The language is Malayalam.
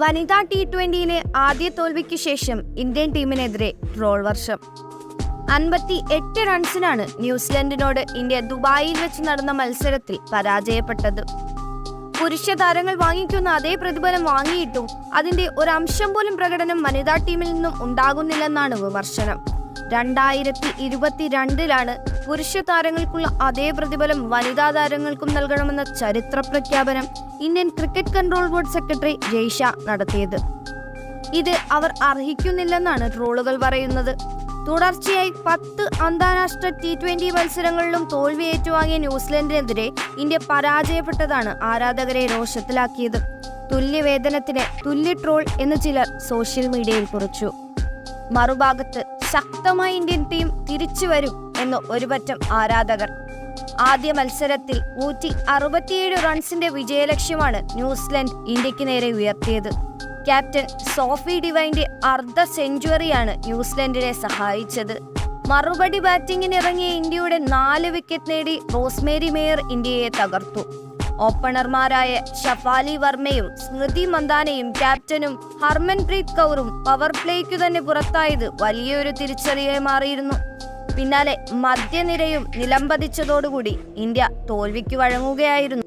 വനിതാ ടി ട്വന്റിയിലെ ആദ്യ തോൽവിക്ക് ശേഷം ഇന്ത്യൻ ടീമിനെതിരെ ട്രോൾ വർഷം. അൻപത്തി എട്ട് റൺസിനാണ് ന്യൂസിലൻഡിനോട് ഇന്ത്യ ദുബായിൽ വെച്ച് നടന്ന മത്സരത്തിൽ പരാജയപ്പെട്ടത്. പുരുഷ താരങ്ങൾ വാങ്ങിക്കുന്ന അതേ പ്രതിഫലം വാങ്ങിയിട്ടും അതിന്റെ ഒരു അംശം പോലും പ്രകടനം വനിതാ ടീമിൽ നിന്നും ഉണ്ടാകുന്നില്ലെന്നാണ് വിമർശനം. രണ്ടായിരത്തി ഇരുപത്തിരണ്ടിലാണ് പുരുഷ താരങ്ങൾക്കുള്ള അതേ പ്രതിഫലം വനിതാ താരങ്ങൾക്കും നൽകണമെന്ന ചരിത്ര പ്രഖ്യാപനം Indian cricket control board secretary Jay Shah നടത്തിയത്. ഇത് അവർ അർഹിക്കുന്നില്ലെന്നാണ് ട്രോളുകൾ പറയുന്നത്. തുടർച്ചയായി പത്ത് അന്താരാഷ്ട്ര ടി ട്വന്റി മത്സരങ്ങളിലും തോൽവി ഏറ്റുവാങ്ങിയ ന്യൂസിലൻഡിനെതിരെ ഇന്ത്യ പരാജയപ്പെട്ടതാണ് ആരാധകരെ രോഷത്തിലാക്കിയത്. തുല്യവേതനത്തിന് തുല്യ ട്രോൾ എന്ന് ചിലർ സോഷ്യൽ മീഡിയയിൽ കുറിച്ചു. മറുഭാഗത്ത് ശക്തമായ ഇന്ത്യൻ ടീം തിരിച്ചു വരും എന്ന് ഒരുപറ്റം ആരാധകർ. ആദ്യ മത്സരത്തിൽ നൂറ്റി അറുപത്തിയേഴ് റൺസിന്റെ വിജയലക്ഷ്യമാണ് ന്യൂസിലൻഡ് ഇന്ത്യയ്ക്ക് നേരെ ഉയർത്തിയത്. ക്യാപ്റ്റൻ സോഫി ഡിവൈന്റെ അർദ്ധ സെഞ്ചുറിയാണ് ന്യൂസിലൻഡിനെ സഹായിച്ചത്. മറുപടി ബാറ്റിംഗിനിറങ്ങിയ ഇന്ത്യയുടെ നാല് വിക്കറ്റ് നേടി റോസ്മേരി മേയർ ഇന്ത്യയെ തകർത്തു. ഓപ്പണർമാരായ ഷഫാലി വർമ്മയും സ്മൃതി മന്ദാനയും ക്യാപ്റ്റനും ഹർമൻപ്രീത് കൗറും പവർ പ്ലേക്കു തന്നെ പുറത്തായത് വലിയൊരു തിരിച്ചറിയായി മാറിയിരുന്നു. പിന്നാലെ മധ്യനിരയും നിലംപതിച്ചതോടുകൂടി ഇന്ത്യ തോൽവിക്ക് വഴങ്ങുകയായിരുന്നു.